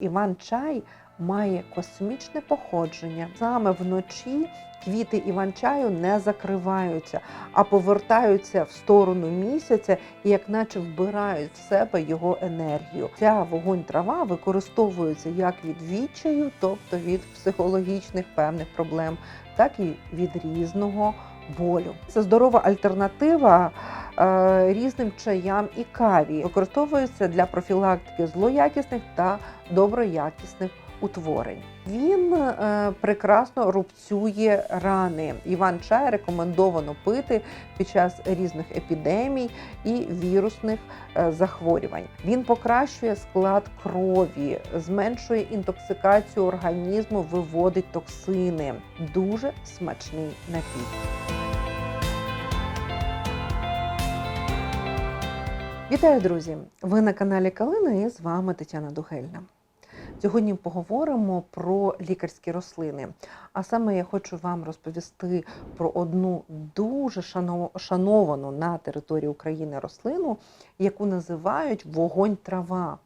Іван Чай має космічне походження. Саме вночі квіти іван-чаю не закриваються, а повертаються в сторону місяця і як наче вбирають в себе його енергію. Ця вогонь трава використовується як від відчаю, тобто від психологічних певних проблем, так і від різного болю. Це здорова альтернатива е, різним чаям і каві. Використовується для профілактики злоякісних та доброякісних утворень. Він е, прекрасно рубцює рани. Іван чай рекомендовано пити під час різних епідемій і вірусних е, захворювань. Він покращує склад крові, зменшує інтоксикацію організму, виводить токсини. Дуже смачний напій. Вітаю, друзі! Ви на каналі Калина і з вами Тетяна Дугельна. Сьогодні поговоримо про лікарські рослини. А саме я хочу вам розповісти про одну дуже шановану на території України рослину, яку називають вогонь трава.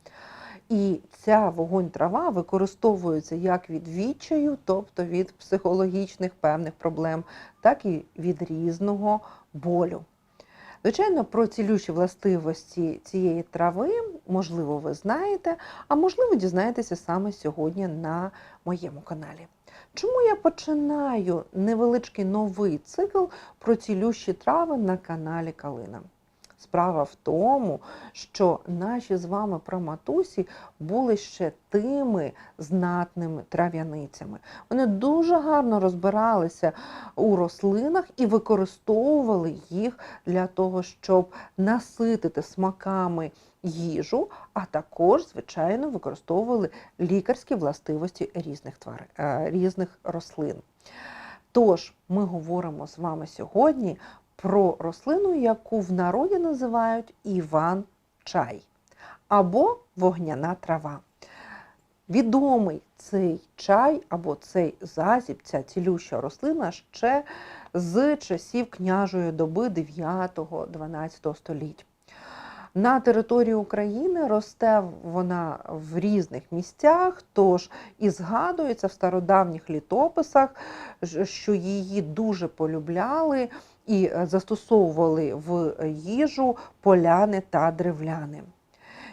І ця вогонь трава використовується як від відчаю, тобто від психологічних певних проблем, так і від різного болю. Звичайно, про цілющі властивості цієї трави, можливо, ви знаєте, а можливо, дізнаєтеся саме сьогодні на моєму каналі. Чому я починаю невеличкий новий цикл про цілющі трави на каналі Калина? Справа в тому, що наші з вами праматусі були ще тими знатними трав'яницями. Вони дуже гарно розбиралися у рослинах і використовували їх для того, щоб наситити смаками їжу, а також, звичайно, використовували лікарські властивості різних тварин, е, різних рослин. Тож ми говоримо з вами сьогодні про рослину, яку в народі називають Іван-чай або вогняна трава. Відомий цей чай або цей засіб, ця цілюща рослина ще з часів княжої доби 9-12 століть. На території України росте вона в різних місцях, тож і згадується в стародавніх літописах, що її дуже полюбляли і е, застосовували в їжу поляни та древляни.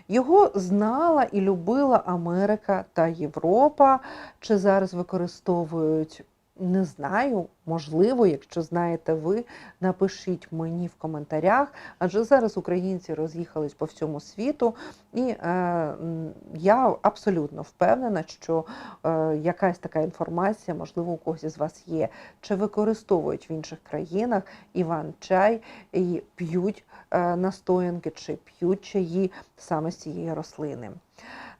Його знала і любила Америка та Європа. Чи зараз використовують? Не знаю, можливо, якщо знаєте ви, напишіть мені в коментарях, адже зараз українці роз'їхались по всьому світу, і е, я абсолютно впевнена, що е, якась така інформація, можливо, у когось із вас є. Чи використовують в інших країнах Іван-чай і п'ють е, настоянки, чи п'ють чаї саме з цієї рослини.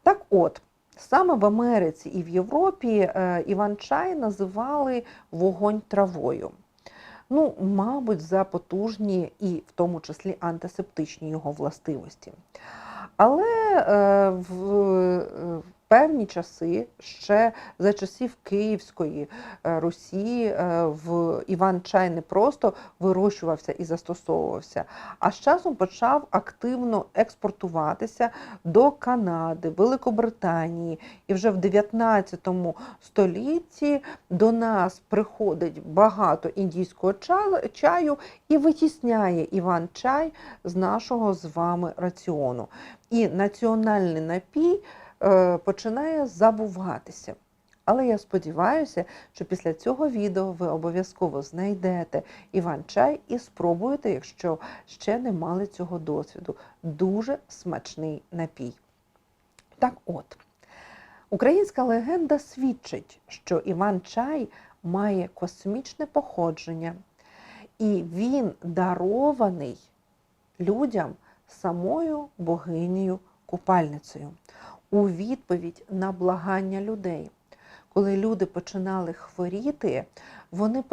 Так от. Саме в Америці і в Європі е, Іван-чай називали вогонь травою. Ну, мабуть, за потужні і в тому числі антисептичні його властивості. Але е, в е, певні часи, ще за часів Київської е, Русі, е, в Іван-чай не просто вирощувався і застосовувався, а з часом почав активно експортуватися до Канади, Великобританії. І вже в 19 столітті до нас приходить багато індійського чаю і витісняє Іван-чай з нашого з вами раціону. І національний напій починає забуватися. Але я сподіваюся, що після цього відео ви обов'язково знайдете Іван-чай і спробуєте, якщо ще не мали цього досвіду. Дуже смачний напій. Так от, українська легенда свідчить, що Іван-чай має космічне походження, і він дарований людям самою богинею купальницею у відповідь на благання людей. Коли люди починали хворіти, вони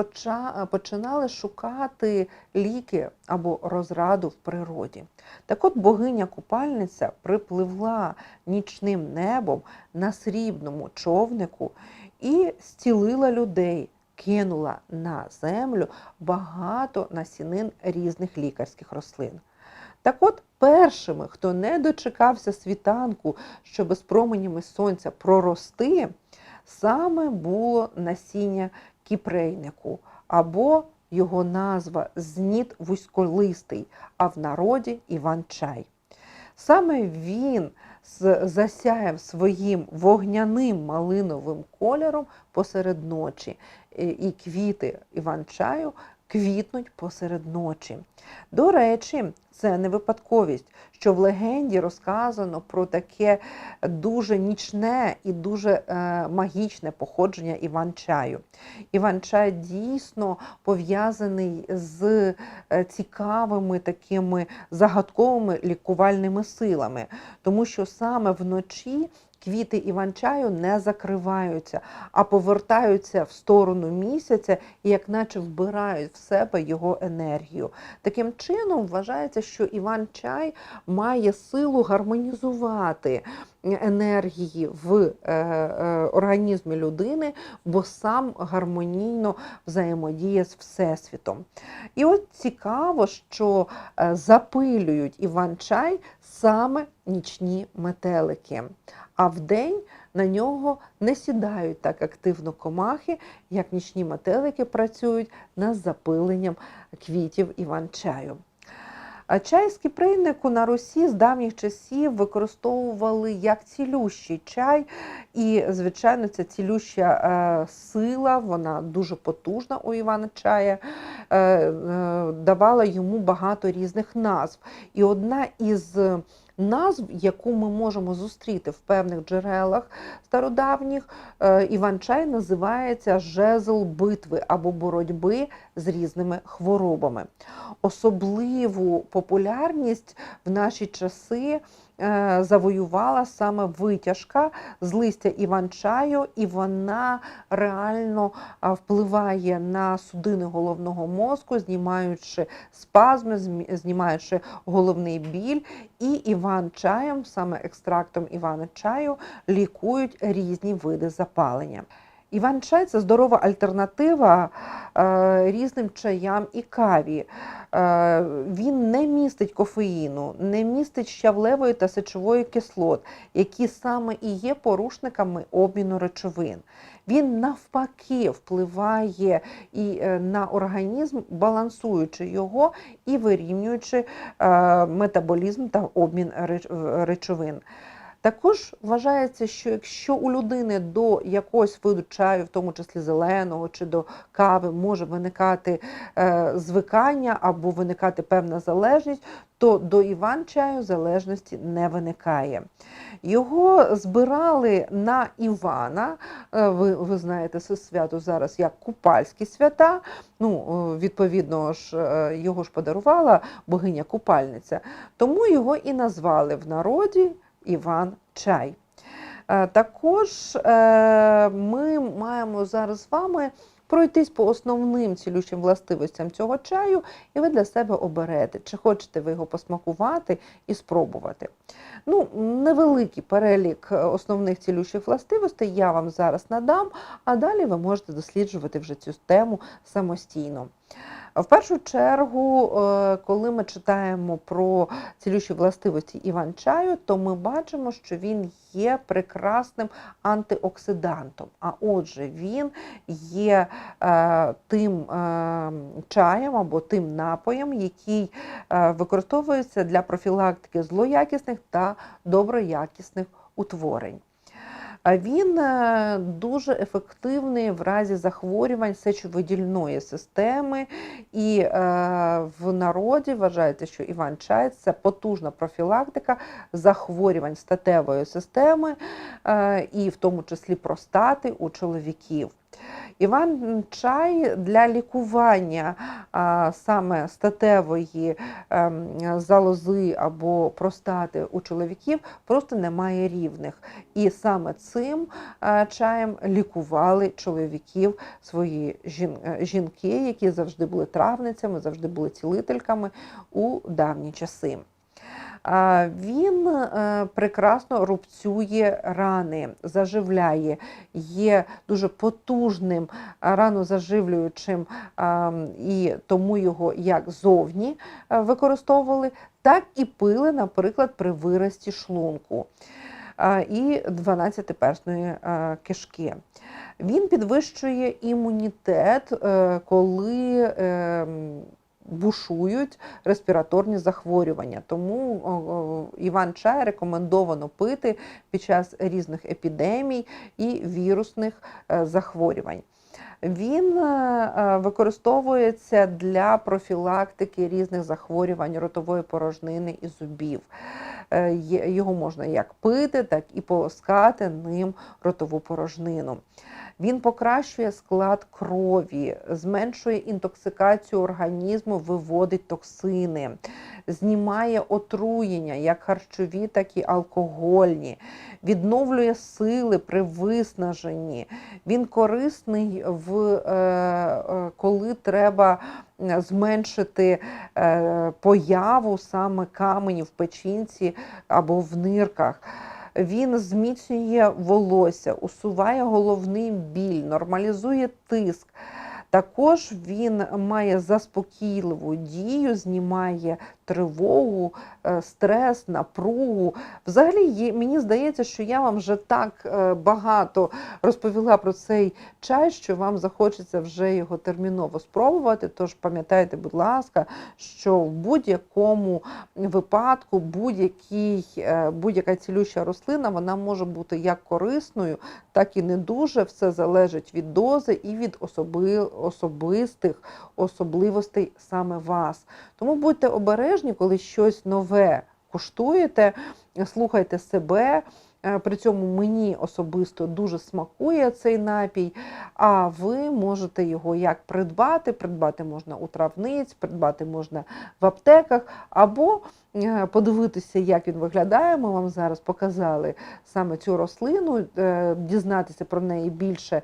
починали шукати ліки або розраду в природі. Так от богиня-купальниця припливла нічним небом на срібному човнику і зцілила людей, кинула на землю багато насінин різних лікарських рослин. Так от, першими, хто не дочекався світанку, щоб з променями сонця прорости, саме було насіння кіпрейнику або його назва Зніт вузьколистий, а в народі Іван-чай. Саме він засяяв своїм вогняним малиновим кольором посеред ночі, і квіти Іван-чаю квітнуть посеред ночі. До речі, це не випадковість, що в легенді розказано про таке дуже нічне і дуже е, магічне походження Іван-чаю. Іван-чай дійсно пов'язаний з е, цікавими такими загадковими лікувальними силами, тому що саме вночі квіти іван-чаю не закриваються, а повертаються в сторону місяця і як наче вбирають в себе його енергію. Таким чином вважається, що іван-чай має силу гармонізувати енергії в е, е, організмі людини, бо сам гармонійно взаємодіє з Всесвітом. І от цікаво, що е, запилюють іван-чай саме нічні метелики, а вдень на нього не сідають так активно комахи, як нічні метелики працюють над запиленням квітів іван-чаю. А чай з кіпрейнику на Русі з давніх часів використовували як цілющий чай, і, звичайно, ця цілюща е, сила, вона дуже потужна у Івана Чая, е, е, давала йому багато різних назв. І одна із назв, яку ми можемо зустріти в певних джерелах стародавніх, іванчай Іван-чай називається жезл битви або боротьби з різними хворобами. Особливу популярність в наші часи е, завоювала саме витяжка з листя іван-чаю, і вона реально впливає на судини головного мозку, знімаючи спазми, знімаючи головний біль. І іван-чаєм, саме екстрактом івана-чаю, лікують різні види запалення. Іван-чай це здорова альтернатива е, різним чаям і каві. Е, він не містить кофеїну, не містить щавлевої та сечової кислот, які саме і є порушниками обміну речовин. Він навпаки впливає і е, на організм, балансуючи його і вирівнюючи е, метаболізм та обмін реч- речовин. Також вважається, що якщо у людини до якогось виду чаю, в тому числі зеленого чи до кави, може виникати е, звикання або виникати певна залежність, то до іван-чаю залежності не виникає. Його збирали на Івана. е, Ви, ви знаєте, це свято зараз як купальські свята. Ну, е, відповідно ж, його ж подарувала богиня купальниця. Тому його і назвали в народі Іван Чай. Е, Також е, ми маємо зараз з вами пройтись по основним цілющим властивостям цього чаю, і ви для себе оберете, чи хочете ви його посмакувати і спробувати. Ну, невеликий перелік е, основних цілющих властивостей я вам зараз надам, а далі ви можете досліджувати вже цю тему самостійно. В першу чергу, е, коли ми читаємо про цілющі властивості іван-чаю, то ми бачимо, що він є прекрасним антиоксидантом. А отже, він є е, тим е, чаєм або тим напоєм, який використовується для профілактики злоякісних та доброякісних утворень. Він е, дуже ефективний в разі захворювань сечовидільної системи, і е, в народі вважається, що іван-чай це потужна профілактика захворювань статевої системи, е, і в тому числі простати у чоловіків. Іван-чай для лікування саме статевої ем, залози або простати у чоловіків просто немає рівних. І саме цим е, чаєм лікували чоловіків свої е, жінки, які завжди були травницями, завжди були цілительками у давні часи. Він е, прекрасно рубцює рани, заживляє, є дуже потужним ранозаживлюючим, і тому його як зовні е, використовували, так і пили, наприклад, при вирості шлунку і 12-персної кишки. Він підвищує імунітет, е, коли е, м, бушують респіраторні захворювання. Тому Іван чай рекомендовано пити під час різних епідемій і вірусних е, захворювань. Він е, е, використовується для профілактики різних захворювань ротової порожнини і зубів. Його можна як пити, так і полоскати ним ротову порожнину. Він покращує склад крові, зменшує інтоксикацію організму, виводить токсини, знімає отруєння, як харчові, так і алкогольні, відновлює сили при виснаженні. Він корисний в е, е, коли треба зменшити е, появу саме каменів в печінці або в нирках. Він зміцнює волосся, усуває головний біль, нормалізує тиск. Також він має заспокійливу дію, знімає тривогу, е, стрес, напругу. Взагалі, мені здається, що я вам вже так е, багато розповіла про цей чай, що вам захочеться вже його терміново спробувати. Тож пам'ятайте, будь ласка, що в будь-якому випадку е, будь-яка цілюща рослина вона може бути як корисною, так і не дуже. Все залежить від дози і від особи, особистих особливостей саме вас. Тому будьте обережні, коли щось нове куштуєте, слухайте себе. Е, При цьому мені особисто дуже смакує цей напій, а ви можете його як придбати. Придбати можна у травниць, придбати можна в аптеках, або е, подивитися, як він виглядає. Ми вам зараз показали саме цю рослину, е, дізнатися про неї більше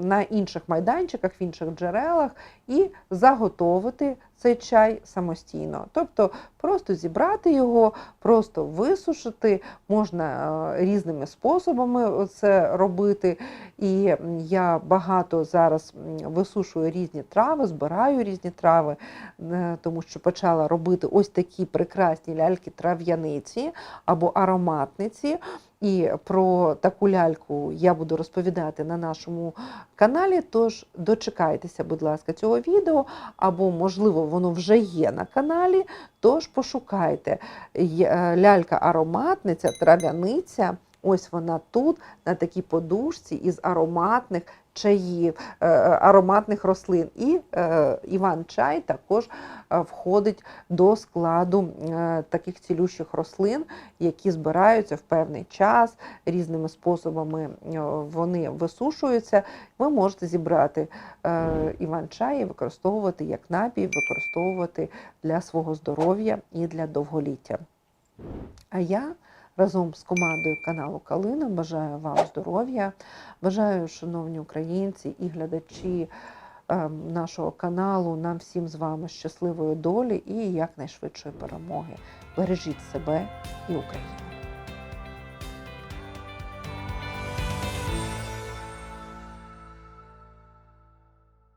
на інших майданчиках, в інших джерелах, і заготовити цей чай самостійно. Тобто просто зібрати його, просто висушити, можна різними способами це робити. І я багато зараз висушую різні трави, збираю різні трави, е, тому що почала робити ось такі прекрасні ляльки трав'яниці або ароматниці. І про таку ляльку я буду розповідати на нашому каналі. Тож дочекайтеся, будь ласка, цього відео, або, можливо, воно вже є на каналі. Тож пошукайте е, лялька-ароматниця, трав'яниця. Ось вона тут, на такій подушці із ароматних чаїв, е, е, ароматних рослин. І е, Іван чай також входить до складу таких цілющих рослин, які збираються в певний час різними способами. Вони висушуються. Ви можете зібрати е, Іван чай і використовувати як напій, використовувати для свого здоров'я і для довголіття. А я разом з командою каналу Калина бажаю вам здоров'я, бажаю, шановні українці і глядачі е, нашого каналу, нам всім з вами щасливої долі і якнайшвидшої перемоги. Бережіть себе і Україну.